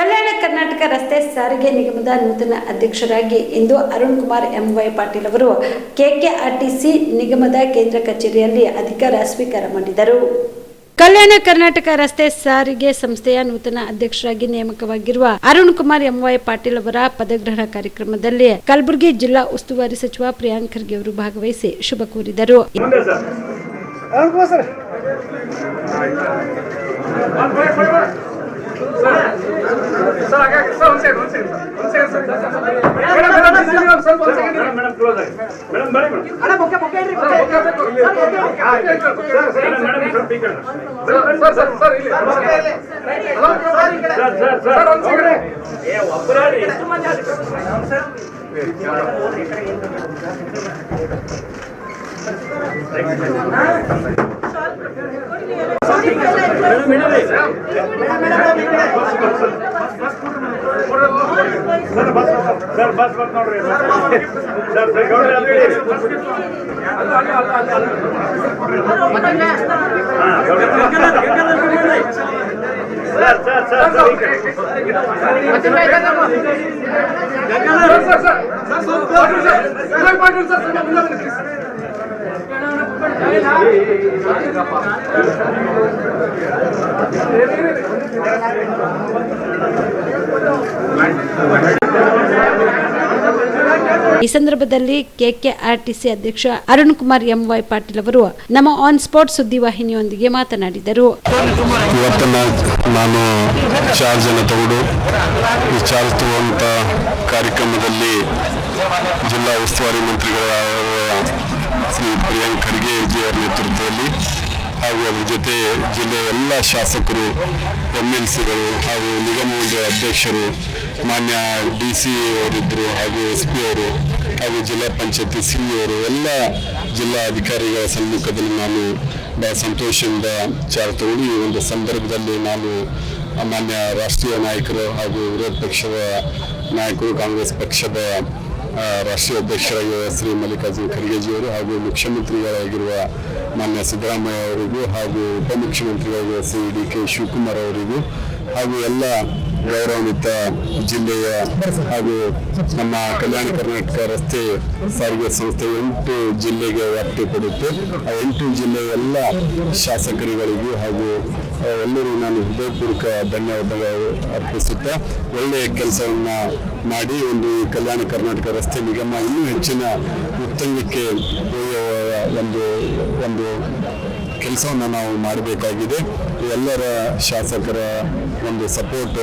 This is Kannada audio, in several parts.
ಕಲ್ಯಾಣ ಕರ್ನಾಟಕ ರಸ್ತೆ ಸಾರಿಗೆ ನಿಗಮದ ನೂತನ ಅಧ್ಯಕ್ಷರಾಗಿ ಇಂದು ಅರುಣ್ ಕುಮಾರ್ ಎಂವೈ ಪಾಟೀಲ್ ಅವರು ಕೆಕೆಆರ್ಟಿಸಿ ನಿಗಮದ ಕೇಂದ್ರ ಕಚೇರಿಯಲ್ಲಿ ಅಧಿಕಾರ ಸ್ವೀಕಾರ ಮಾಡಿದರು. ಕಲ್ಯಾಣ ಕರ್ನಾಟಕ ರಸ್ತೆ ಸಾರಿಗೆ ಸಂಸ್ಥೆಯ ನೂತನ ಅಧ್ಯಕ್ಷರಾಗಿ ನೇಮಕವಾಗಿರುವ ಅರುಣ್ ಕುಮಾರ್ ಎಂವೈ ಪಾಟೀಲ್ ಅವರ ಪದಗ್ರಹಣ ಕಾರ್ಯಕ್ರಮದಲ್ಲಿ ಕಲಬುರಗಿ ಜಿಲ್ಲಾ ಉಸ್ತುವಾರಿ ಸಚಿವ ಪ್ರಿಯಾಂಕ್ ಖರ್ಗೆ ಅವರು ಭಾಗವಹಿಸಿ ಶುಭ ಕೋರಿದರು. Madam madam ಸರ್ ಓಕೆ ಬೇಕು ಹಾ ಸರ್ ಸರ್ ಮೇಡಮ್ ಸ್ವಲ್ಪ ಈ ಕಡೆ ಸರ್ ಸರ್ ಸರ್ ಇಲ್ಲಿ ಹಲೋ ಸರ್ ಸರ್ ಸರ್ ಒಂದು ಸೆಕೆಂಡ್ ಏ ಒಬ್ಬರಾಡಿ ಎಷ್ಟು ಮಂದಿ sir bus sir bus bus ನೋಡ್ರಿ ಸರ್ ಸರ್ ಗೌಡ್ರೆ ಅಲ್ಲಿ ಅಲ್ಲ ಅಲ್ಲ ಅಲ್ಲ ಅಲ್ಲ ಹಾ ಗೌಡ್ರೆ ಸರ್ ಸರ್ ಸರ್ ಸರ್ ಈ ಸಂದರ್ಭದಲ್ಲಿ ಕೆಕೆಆರ್ಟಿಸಿ ಅಧ್ಯಕ್ಷ ಅರುಣ್ ಕುಮಾರ್ ಎಂವೈ ಪಾಟೀಲ್ ಅವರು ನಮ್ಮ ಆನ್ ಸ್ಪಾಟ್ ಸುದ್ದಿವಾಹಿನಿಯೊಂದಿಗೆ ಮಾತನಾಡಿದರು. ನಾನು ನಾನು ಚಾರ್ಜನ್ನು ತಗೊಂಡು ಈ ಚಾರ್ಜ್ ಕಾರ್ಯಕ್ರಮದಲ್ಲಿ ಜಿಲ್ಲಾ ಉಸ್ತುವಾರಿ ಮಂತ್ರಿಗಳ ಶ್ರೀ ಪ್ರಿಯಾಂಕ್ ಖರ್ಗೆ ಅವರ ನೇತೃತ್ವದಲ್ಲಿ ಹಾಗೂ ಅದರ ಜೊತೆ ಜಿಲ್ಲೆಯ ಎಲ್ಲ ಶಾಸಕರು ಎಂ ಎಲ್ ಸಿಗಳು ಹಾಗೂ ನಿಗಮ ಮಂಡಳಿ ಅಧ್ಯಕ್ಷರು ಮಾನ್ಯ ಡಿ ಸಿ ಅವರಿದ್ದರು ಹಾಗೂ ಎಸ್ ಪಿ ಅವರು ಹಾಗೂ ಜಿಲ್ಲಾ ಪಂಚಾಯತಿ ಸಿ ಅವರು ಎಲ್ಲ ಜಿಲ್ಲಾ ಅಧಿಕಾರಿಗಳ ಸಮ್ಮುಖದಲ್ಲಿ ನಾನು ಬಹಳ ಸಂತೋಷದಿಂದ ಚಾರ ತಗೊಂಡು ಒಂದು ಸಂದರ್ಭದಲ್ಲಿ ನಾನು ಮಾನ್ಯ ರಾಷ್ಟ್ರೀಯ ನಾಯಕರು ಹಾಗೂ ವಿರೋಧ ಪಕ್ಷದ ನಾಯಕರು, ಕಾಂಗ್ರೆಸ್ ಪಕ್ಷದ ರಾಷ್ಟ್ರೀಯ ಅಧ್ಯಕ್ಷರಾಗಿರುವ ಶ್ರೀ ಮಲ್ಲಿಕಾರ್ಜುನ ಖರ್ಗೆಜಿಯವರು ಹಾಗೂ ಮುಖ್ಯಮಂತ್ರಿಗಳಾಗಿರುವ ಮಾನ್ಯ ಸಿದ್ದರಾಮಯ್ಯ ಅವರಿಗೂ ಹಾಗೂ ಉಪಮುಖ್ಯಮಂತ್ರಿಗಳಾಗಿರುವ ಶ್ರೀ ಡಿ ಕೆ ಶಿವಕುಮಾರ್ ಅವರಿಗೂ ಹಾಗೂ ಎಲ್ಲ ಗೌರವಾನ್ವಿತ ಜಿಲ್ಲೆಯ ಹಾಗೂ ನಮ್ಮ ಕಲ್ಯಾಣ ಕರ್ನಾಟಕ ರಸ್ತೆ ಸಾರಿಗೆ ಸಂಸ್ಥೆ ಎಂಟು ಜಿಲ್ಲೆಗೆ ವ್ಯಾಪ್ತಿ ಕೊಡುತ್ತೆ. ಆ ಎಂಟು ಜಿಲ್ಲೆಯ ಎಲ್ಲ ಶಾಸಕರುಗಳಿಗೂ ಹಾಗೂ ಎಲ್ಲರೂ ನಾನು ಹೃದಯಪೂರ್ವಕ ಧನ್ಯವಾದಗಳು ಅರ್ಪಿಸುತ್ತಾ, ಒಳ್ಳೆಯ ಕೆಲಸವನ್ನು ಮಾಡಿ ಒಂದು ಕಲ್ಯಾಣ ಕರ್ನಾಟಕ ರಸ್ತೆ ನಿಗಮ ಇನ್ನೂ ಹೆಚ್ಚಿನ ಉತ್ತಂಗಕ್ಕೆ ಒಂದು ಒಂದು ಕೆಲಸವನ್ನು ನಾವು ಮಾಡಬೇಕಾಗಿದೆ. ಎಲ್ಲರ ಶಾಸಕರ ಒಂದು ಸಪೋರ್ಟ್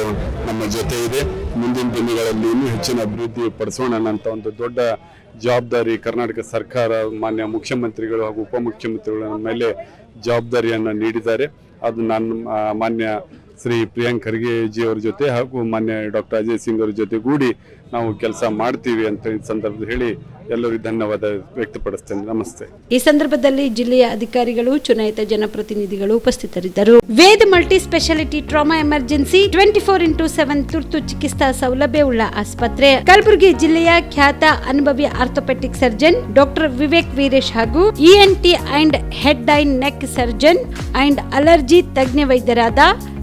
ನಮ್ಮ ಜೊತೆ ಇದೆ. ಮುಂದಿನ ದಿನಗಳಲ್ಲಿ ಇನ್ನೂ ಹೆಚ್ಚಿನ ಅಭಿವೃದ್ಧಿ ಪಡಿಸೋಣ ಅನ್ನೋಂತ ಒಂದು ದೊಡ್ಡ ಜವಾಬ್ದಾರಿ ಕರ್ನಾಟಕ ಸರ್ಕಾರ, ಮಾನ್ಯ ಮುಖ್ಯಮಂತ್ರಿಗಳು ಹಾಗೂ ಉಪಮುಖ್ಯಮಂತ್ರಿಗಳ ಮೇಲೆ ಜವಾಬ್ದಾರಿಯನ್ನು ನೀಡಿದ್ದಾರೆ. ಅದು ನಾನು ಮಾನ್ಯ ಶ್ರೀ ಪ್ರಿಯಾಂಕ್ ಖರ್ಗೆ ಜಿ ಅವರ ಜೊತೆ ಹಾಗೂ ಮಾನ್ಯ ಡಾಕ್ಟರ್ ಅಜಯ್ ಸಿಂಗ್ ಅವರ ಜೊತೆಗೂಡಿ ನಾವು ಕೆಲಸ ಮಾಡ್ತೀವಿ ಅಂತ ಈ ಸಂದರ್ಭದಲ್ಲಿ ಹೇಳಿ ಎಲ್ಲರಿಗೂ ಧನ್ಯವಾದ ವ್ಯಕ್ತಪಡಿಸ್ತೇನೆ. ನಮಸ್ತೆ. ಈ ಸಂದರ್ಭದಲ್ಲಿ ಜಿಲ್ಲೆಯ ಅಧಿಕಾರಿಗಳು, ಚುನಾಯಿತ ಜನಪ್ರತಿನಿಧಿಗಳು ಉಪಸ್ಥಿತರಿದ್ದರು. Veda multi speciality trauma emergency twenty four into seven ತುರ್ತು ಚಿಕಿತ್ಸಾ ಸೌಲಭ್ಯವುಳ್ಳ ಆಸ್ಪತ್ರೆ. ಕಲಬುರಗಿ ಜಿಲ್ಲೆಯ ಖ್ಯಾತ ಅನುಭವಿ orthopaedic surgeon doctor Vivek Veeresh ಹಾಗೂ ENT and head and neck surgeon and allergy ತಜ್ಞ ವೈದ್ಯರಾದ